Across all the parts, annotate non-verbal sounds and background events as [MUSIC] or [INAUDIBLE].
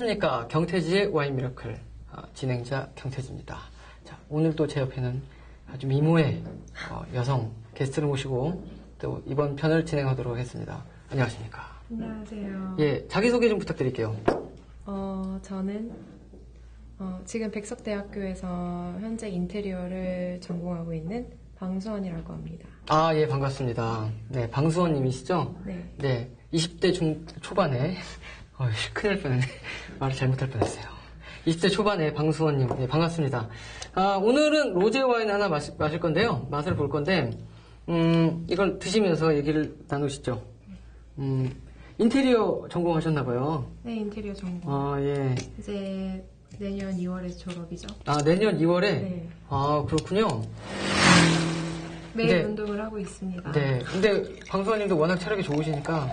안녕하십니까. 경태지의 와인 미러클 어, 진행자 경태지입니다. 자, 오늘도 제 옆에는 아주 미모의 어, 여성 게스트를 모시고 또 이번 편을 진행하도록 하겠습니다. 안녕하십니까. 안녕하세요. 예, 자기소개 좀 부탁드릴게요. 어, 저는 어, 지금 백석대학교에서 현재 인테리어를 전공하고 있는 방수원이라고 합니다. 아, 예, 반갑습니다. 네, 방수원님이시죠? 네. 네, 20대 중, 초반에, 어휴, 큰일 날 뻔했네. 말을 잘못할 뻔했어요. 20대 초반에 방수원님, 네, 반갑습니다. 아, 오늘은 로제 와인 하나 마시, 마실 건데요. 맛을 볼 건데, 음, 이걸 드시면서 얘기를 나누시죠. 음, 인테리어 전공하셨나봐요. 네, 인테리어 전공. 아, 예. 이제 내년 2월에 졸업이죠. 아, 내년 2월에? 네. 아, 그렇군요. 매일 네. 운동을 하고 있습니다. 네. 근데 방수원님도 워낙 체력이 좋으시니까,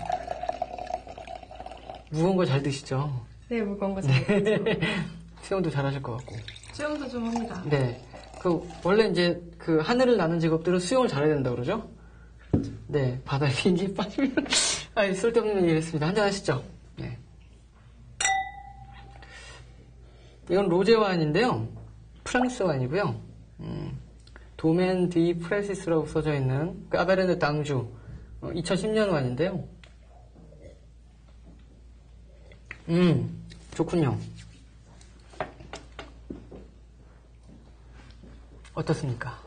무거운 거 잘 드시죠? 네, 무거운 거 잘. 듣죠. [LAUGHS] 수영도 잘 하실 것 같고. 수영도 좀 합니다. 네. 그, 원래 이제 그 하늘을 나는 직업들은 수영을 잘해야 된다 그러죠? 네. 바다에 비행기 빠지면, [LAUGHS] 아이, 쓸데없는 얘기를 했습니다. 한잔 하시죠. 네. 이건 로제 와인인데요. 프랑스 와인이고요. 음, 도멘 디 프레시스라고 써져 있는 까베르네 당주 2010년 와인인데요. 음, 좋군요. 어떻습니까?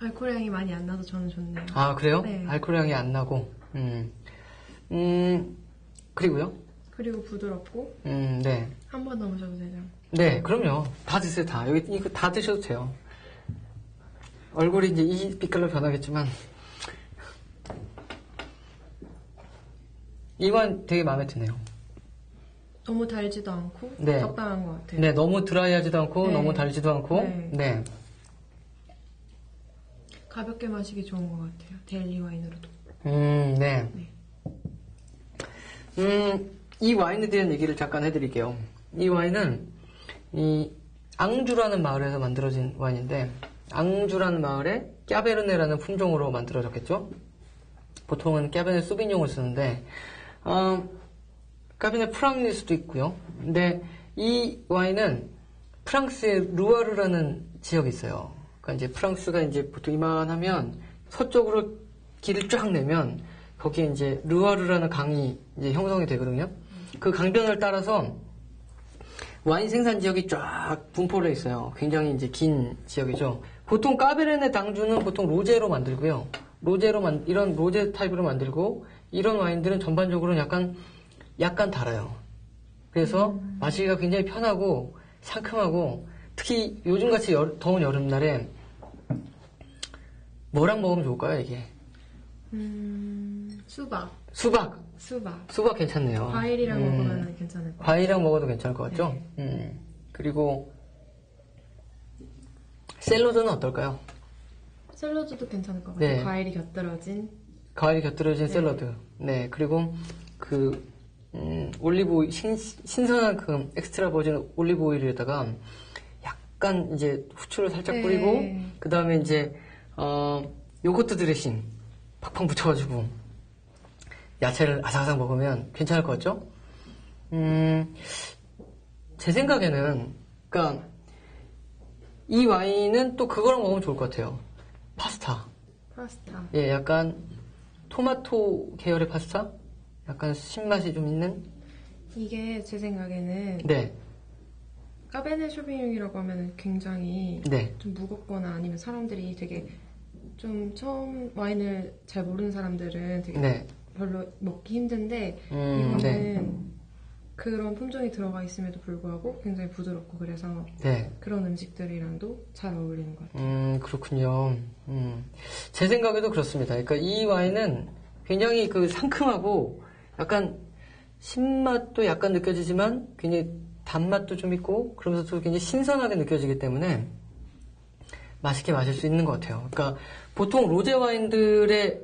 알코올 향이 많이 안 나서 저는 좋네요. 아, 그래요? 네. 알코올 향이 안 나고, 음, 음, 그리고요? 그리고 부드럽고 음, 네. 한번더 마셔도 되죠. 네, 그럼요. 다 드세요, 다. 여기, 이거 다 드셔도 돼요. 얼굴이 이제 이 빛깔로 변하겠지만, 이건 되게 마음에 드네요. 너무 달지도 않고 네. 적당한 것 같아요. 네, 너무 드라이하지도 않고, 네. 너무 달지도 않고, 네. 네. 가볍게 마시기 좋은 것 같아요. 데일리 와인으로도. 음, 네. 네. 음, 이 와인에 대한 얘기를 잠깐 해드릴게요. 이 와인은 이 앙주라는 마을에서 만들어진 와인인데 앙주라는 마을에 까베르네라는 품종으로 만들어졌겠죠. 보통은 까베르네 수비뇽을 쓰는데 어, 까베르네 프랑일 수도 있고요. 근데 이 와인은 프랑스의 루아르라는 지역이 있어요. 그러니까 이제 프랑스가 이제 보통 이만하면 서쪽으로 길을 쫙 내면 거기에 이제 루아르라는 강이 이제 형성이 되거든요. 그 강변을 따라서 와인 생산 지역이 쫙 분포되어 있어요. 굉장히 이제 긴 지역이죠. 보통 까베르네 당주는 보통 로제로 만들고요. 로제로 만 이런 로제 타입으로 만들고 이런 와인들은 전반적으로 약간 약간 달아요. 그래서 마시기가 굉장히 편하고 상큼하고 특히 요즘같이 여- 더운 여름날에 뭐랑 먹으면 좋을까요 이게? 음, 수박. 수박. 수박. 수박 괜찮네요. 과일이랑 음. 먹으면 괜찮을 것 같아요. 과일이랑 먹어도 괜찮을 것 같죠? 음. 그리고 샐러드는 어떨까요? 샐러드도 괜찮을 것 같아요. 네. 과일이 곁들여진. 과일이 곁들여진 샐러드. 네. 그리고 그 음, 올리브 오일, 신, 신선한 그 엑스트라 버진 올리브 오일에다가 약간 이제 후추를 살짝 네. 뿌리고 그 다음에 이제 어, 요거트 드레싱 팍팍 묻혀가지고 야채를 아삭아삭 먹으면 괜찮을 것 같죠? 음, 제 생각에는, 그니까, 이 와인은 또 그거랑 먹으면 좋을 것 같아요. 파스타. 파스타. 예, 약간, 토마토 계열의 파스타? 약간 신맛이 좀 있는? 이게 제 생각에는 네, 까베네 쇼비뇽이라고 하면 굉장히 네, 좀 무겁거나 아니면 사람들이 되게 좀 처음 와인을 잘 모르는 사람들은 되게 네. 별로 먹기 힘든데 음, 이거는 네. 그런 품종이 들어가 있음에도 불구하고 굉장히 부드럽고 그래서 네. 그런 음식들이랑도 잘 어울리는 것 같아요. 음, 그렇군요. 음. 제 생각에도 그렇습니다. 그러니까 이 와인은 굉장히 그 상큼하고 약간 신맛도 약간 느껴지지만 굉장히 단맛도 좀 있고 그러면서 또 굉장히 신선하게 느껴지기 때문에 맛있게 마실 수 있는 것 같아요. 그러니까 보통 로제 와인들의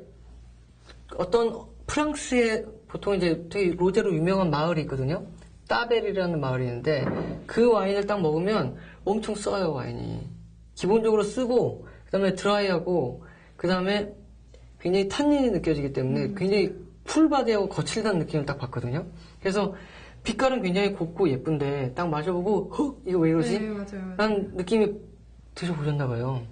어떤 프랑스의 보통 이제 되게 로제로 유명한 마을이 있거든요. 따벨이라는 마을이 있는데 그 와인을 딱 먹으면 엄청 써요 와인이. 기본적으로 쓰고 그다음에 드라이하고 그다음에 굉장히 탄닌이 느껴지기 때문에 굉장히 풀바디하고 거칠다는 느낌을 딱 받거든요. 그래서 빛깔은 굉장히 곱고 예쁜데 딱 마셔보고 헉 이거 왜 이러지? 네, 맞아요. 라는 느낌이 드셔보셨나 봐요.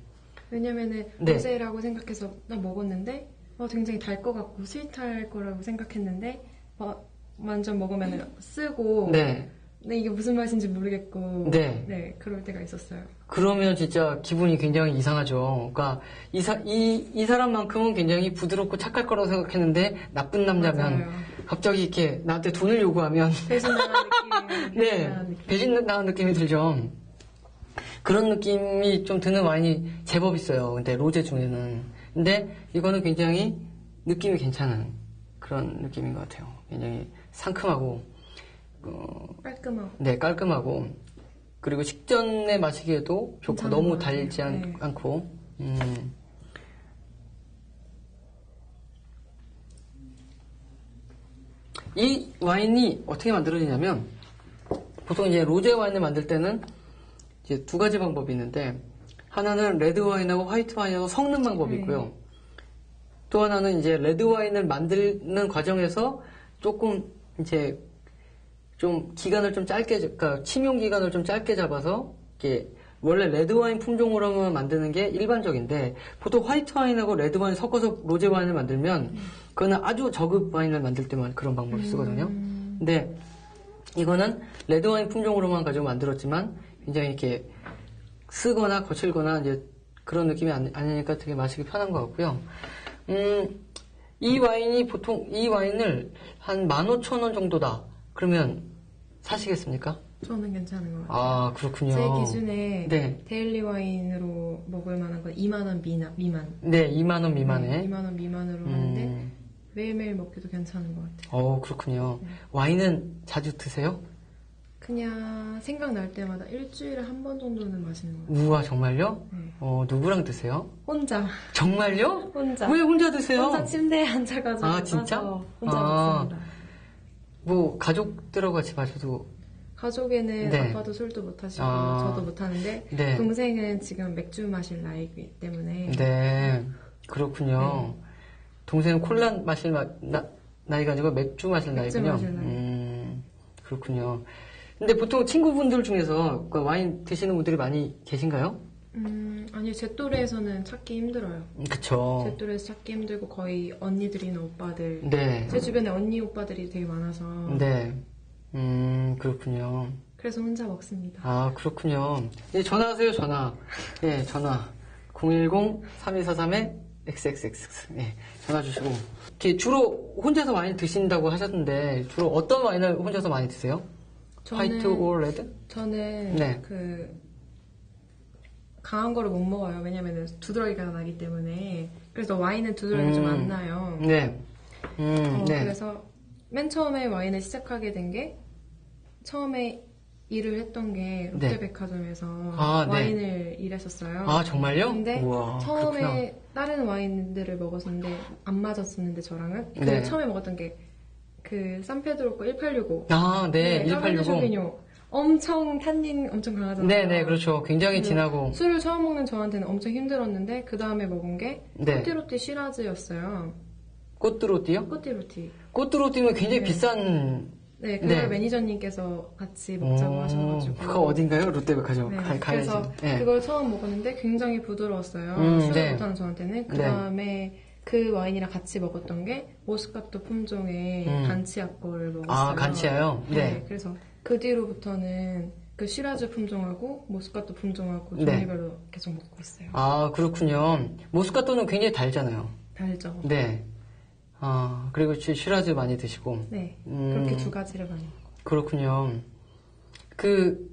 왜냐면은 네. 로제라고 생각해서 나 먹었는데 어, 굉장히 달 것 같고 스윗할 거라고 생각했는데 어, 완전 먹으면 쓰고 네. 근데 이게 무슨 맛인지 모르겠고 네. 그럴 때가 있었어요. 그러면 진짜 기분이 굉장히 이상하죠. 그러니까 이, 사, 이, 이 사람만큼은 굉장히 부드럽고 착할 거라고 생각했는데 나쁜 남자면 맞아요. 갑자기 이렇게 나한테 돈을 요구하면 [LAUGHS] 배신당한 느낌. 네, 배신당한 느낌. 배신당한 느낌이 들죠. 그런 느낌이 좀 드는 와인이 제법 있어요. 근데 로제 중에는. 근데 이거는 굉장히 느낌이 괜찮은 그런 느낌인 것 같아요. 굉장히 상큼하고, 어, 깔끔하고 네, 깔끔하고, 그리고 식전에 마시기에도 좋고, 너무. 달지 않, 네. 않고, 음. 이 와인이 어떻게 만들어지냐면, 보통 이제 로제 와인을 만들 때는 이제 두 가지 방법이 있는데, 하나는 레드 와인하고 화이트 와인하고 섞는 방법이 네. 있고요. 또 하나는 이제 레드 와인을 만드는 과정에서 조금 이제 좀 기간을 좀 짧게, 잡- 그러니까 침용 기간을 좀 짧게 잡아서 이게 원래 레드 와인 품종으로 만 만드는 게 일반적인데 보통 화이트 와인하고 레드 와인 섞어서 로제 와인을 만들면 그거는 아주 저급 와인을 만들 때만 그런 방법을 쓰거든요. 근데 이거는 레드 와인 품종으로만 가지고 만들었지만 굉장히 이렇게 쓰거나 거칠거나 이제 그런 느낌이 아니- 아니니까 되게 마시기 편한 것 같고요. 음, 이 와인이 보통 이 와인을 한 15,000원 정도다. 그러면 사시겠습니까? 저는 괜찮은 것 같아요. 아, 그렇군요. 제 기준에 네. 데일리 와인으로 먹을 만한 건 2만 원 미나, 미만. 네, 2만 원 미만에. 2만 원 미만으로 하는데 음, 매일매일 먹기도 괜찮은 것 같아요. 어, 그렇군요. 와인은 자주 드세요? 그냥 생각날 때마다 일주일에 한 번 정도는 마시는 것 같아요. 우와, 정말요? 네. 어, 누구랑 드세요? 혼자. 정말요? 혼자. 왜 혼자 드세요? 혼자 침대에 앉아가지고 아, 진짜? 혼자 아. 먹습니다. 뭐, 가족들하고 같이 마셔도, 가족에는 네. 아빠도 술도 못 하시고 아. 저도 못 하는데 네. 동생은 지금 맥주 마실 나이기 때문에 네, 그렇군요. 동생은 콜라 마실 마, 나, 나이가 아니고 맥주 마실 맥주 나이군요. 마실 나이. 음, 그렇군요. 근데 보통 친구분들 중에서 그 와인 드시는 분들이 많이 계신가요? 음, 아니 제 또래에서는 찾기 힘들어요. 음, 그쵸. 제 또래에서 찾기 힘들고 거의 언니들이나 오빠들 네. 제 주변에 언니 오빠들이 되게 많아서 네. 음, 그렇군요. 그래서 혼자 먹습니다. 아, 그렇군요. 예, 전화하세요, 전화. 예, 전화. 010-3243-XXX. 예, 전화 주시고. 이렇게 주로 혼자서 와인 드신다고 하셨는데, 주로 어떤 와인을 혼자서 많이 드세요? 화이트 오 레드? 저는 네. 그 강한 거를 못 먹어요. 왜냐면 두드러기가 나기 때문에. 그래서 와인은 두드러기 좀 음. 안 나요. 네. 음, 어, 네. 그래서 맨 처음에 와인을 시작하게 된 게 처음에 일을 했던 게 네. 롯데백화점에서 아, 네. 와인을 일했었어요. 아, 정말요? 근데 우와, 처음에 그렇구나. 다른 와인들을 먹었는데 안 맞았었는데 저랑은 그 네. 처음에 먹었던 게 그 산페드로 거 1865. 아, 네, 까베르네 1865. 엄청 탄닌 엄청 강하잖아요. 네, 네, 그렇죠. 굉장히 그래서 진하고. 술을 처음 먹는 저한테는 엄청 힘들었는데 그 다음에 먹은 게 네. 꼬띠로띠 시라즈였어요. 꽃드로띠요? 꼬띠로띠. 꽃드로띠면 굉장히 네. 비싼. 네, 그걸 네. 매니저님께서 같이 먹자고 어, 하셔가지고. 그거 어딘가요? 롯데백화점. 네, 가, 가야지. 그래서 네. 그걸 처음 먹었는데 굉장히 부드러웠어요. 음, 술을 네. 저한테는. 그 네. 다음에 그 와인이랑 같이 먹었던 게 모스카토 품종의 음. 간치아 거를 먹었어요. 아, 간치아요? 네. 그래서 그 뒤로부터는 그 시라즈 품종하고 모스카토 품종하고 네. 종류별로 계속 먹고 있어요. 아, 그렇군요. 모스카토는 굉장히 달잖아요. 달죠? 네. 아, 그리고 시- 시라즈 많이 드시고. 네. 음. 그렇게 두 가지를 많이. 그렇군요. 그,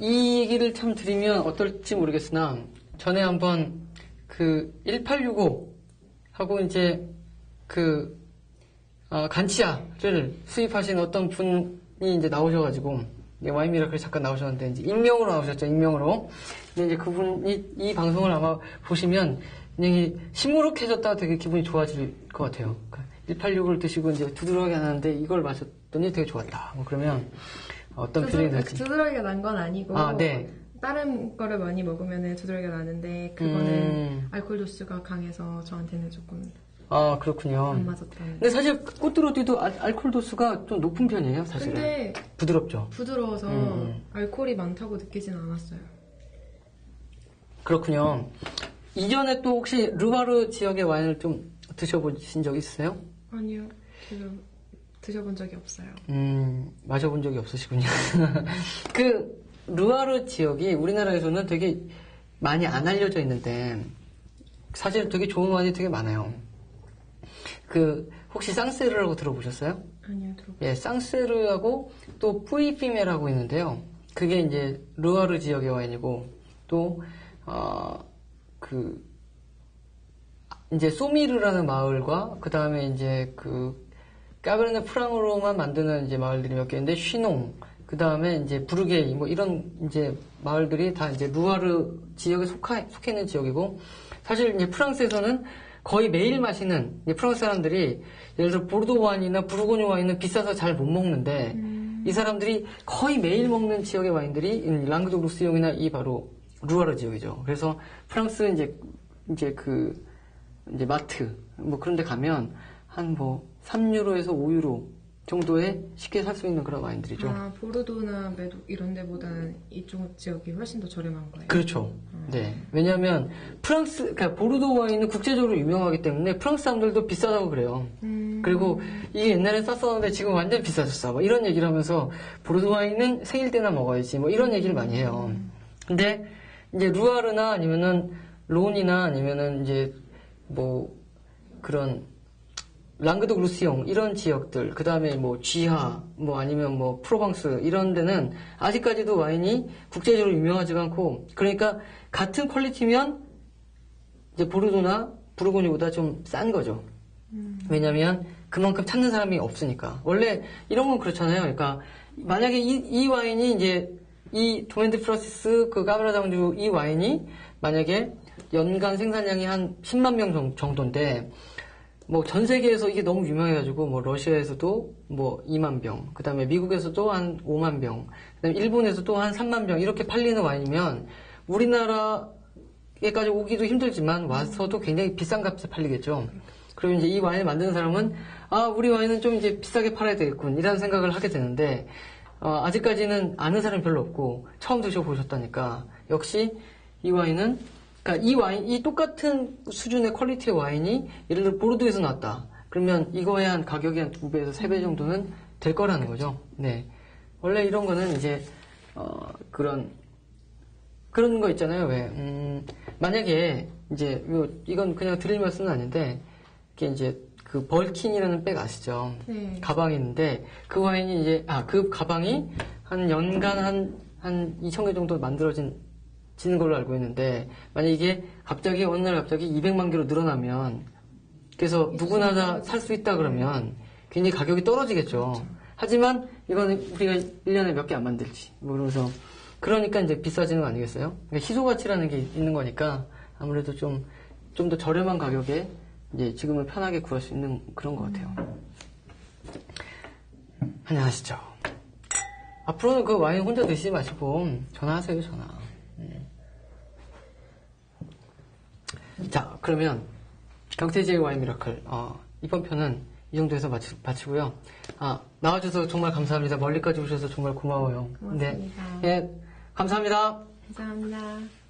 이 얘기를 참 드리면 어떨지 모르겠으나, 전에 한번 그 1865 하고 이제 그, 아, 간치아를 수입하신 어떤 분 이 이제 나오셔가지고, 이제 와인 미라클 잠깐 나오셨는데, 이제 익명으로 나오셨죠, 익명으로. 근데 이제 그분이 이 방송을 아마 보시면, 굉장히 시무룩해졌다 되게 기분이 좋아질 것 같아요. 186을 드시고 이제 두드러기 안 하는데 이걸 마셨더니 되게 좋았다. 뭐 그러면 어떤 두드러, 들지? 두드러기가 난 건 아니고 아, 네. 다른 거를 많이 먹으면 두드러기가 나는데 그거는 음. 알코올 도수가 강해서 저한테는 조금 아, 그렇군요. 안 맞았다는. 근데 사실 꽃드로디도 알- 알코올 도수가 좀 높은 편이에요, 사실은. 근데 부드럽죠. 부드러워서 음. 알코올이 많다고 느끼진 않았어요. 그렇군요. 이전에 또 혹시 르바르 지역의 와인을 좀 드셔보신 적 있으세요? 아니요. 제가 드셔본 적이 없어요. 음, 마셔본 적이 없으시군요. [LAUGHS] 그, 루아르 지역이 우리나라에서는 되게 많이 안 알려져 있는데, 사실 되게 좋은 와인이 되게 많아요. 그, 혹시 쌍세르라고 들어보셨어요? 아니요, 들어. 예, 쌍세르하고 또 뿌이피메라고 있는데요. 그게 이제 루아르 지역의 와인이고, 또, 어, 그, 이제 소미르라는 마을과, 그 다음에 이제 그, 까베르네 프랑으로만 만드는 이제 마을들이 몇 개인데, 쉬농, 그 다음에 이제 부르게이, 뭐 이런 이제 마을들이 다 이제 루아르 지역에 속하, 속해 있는 지역이고, 사실 이제 프랑스에서는 거의 매일 마시는, 프랑스 사람들이 예를 들어 보르도 와인이나 부르고뉴 와인은 비싸서 잘 못 먹는데, 이 사람들이 거의 매일 먹는 지역의 와인들이 이 랑그도 루스용이나 이 바로 루아르 지역이죠. 그래서 프랑스 이제 이제 그 이제 마트 뭐 그런 데 가면 한 뭐 3유로에서 5유로 정도에 쉽게 살 수 있는 그런 와인들이죠. 아, 보르도나 메독 이런 데보다는 이쪽 지역이 훨씬 더 저렴한 거예요. 그렇죠. 네. 왜냐하면 프랑스, 그러니까 보르도 와인은 국제적으로 유명하기 때문에 프랑스 사람들도 비싸다고 그래요. 음, 그리고 이게 옛날에 쌌었는데 지금 완전 비싸졌어. 뭐 이런 얘기를 하면서 보르도 와인은 생일 때나 먹어야지. 뭐 이런 얘기를 많이 해요. 근데 이제 루아르나 아니면은 론이나 아니면은 이제 뭐 그런 랑그도 루시옹 이런 지역들 그 다음에 뭐 쥐하 뭐 아니면 뭐 프로방스 이런 데는 아직까지도 와인이 국제적으로 유명하지가 않고 그러니까 같은 퀄리티면 이제 보르도나 부르고뉴보다 좀 싼 거죠. 왜냐면 그만큼 찾는 사람이 없으니까. 원래 이런 건 그렇잖아요. 그러니까 만약에 이, 이 와인이 이제 이 도멘드 프라시스 그 까브라 장주 이 와인이 만약에 연간 생산량이 한 10만 명 정- 정도인데 뭐 전 세계에서 이게 너무 유명해가지고 뭐 러시아에서도 뭐 2만 병, 그 다음에 미국에서도 한 5만 병, 그다음에 일본에서도 한 3만 병 이렇게 팔리는 와인이면 우리나라에까지 오기도 힘들지만 와서도 굉장히 비싼 값에 팔리겠죠. 그리고 이제 이 와인을 만드는 사람은 아 우리 와인은 좀 이제 비싸게 팔아야 되겠군 이런 생각을 하게 되는데 어, 아직까지는 아는 사람이 별로 없고 처음 드셔보셨다니까 역시 이 와인은 그러니까 이 와인 이 똑같은 수준의 퀄리티의 와인이 예를 들어 보르도에서 나왔다 그러면 이거에 한 가격이 한 두 배에서 세 배 정도는 될 거라는 거죠. 네 원래 이런 거는 이제 어, 그런 그런 거 있잖아요. 왜 음, 만약에 이제 요- 이건 그냥 드릴 말씀은 아닌데 이게 이제 그 벌킨이라는 백 아시죠? 네. 가방이 있는데 그 와인이 이제 아 그 가방이 한 연간 한한 2천 개 정도 만들어진 지는 걸로 알고 있는데 만약 이게 갑자기 어느 날 갑자기 200만 개로 늘어나면 그래서 누구나 다 살 수 있다 그러면 굉장히 가격이 떨어지겠죠. 하지만 이거는 우리가 1년에 몇 개 안 만들지. 뭐 그러면서 그러니까 이제 비싸지는 거 아니겠어요? 그러니까 희소 가치라는 게 있는 거니까 아무래도 좀 좀 더 저렴한 가격에 이제 지금은 편하게 구할 수 있는 그런 것 같아요. 안녕하시죠. 앞으로는 그 와인 혼자 드시지 마시고 전화하세요, 전화. 음. 자, 그러면 경태지의 와인 미라클 어, 이번 편은 이 정도에서 마치, 마치고요. 아, 나와주셔서 정말 감사합니다. 멀리까지 오셔서 정말 고마워요. 고맙습니다. 네, 예, 감사합니다. 감사합니다.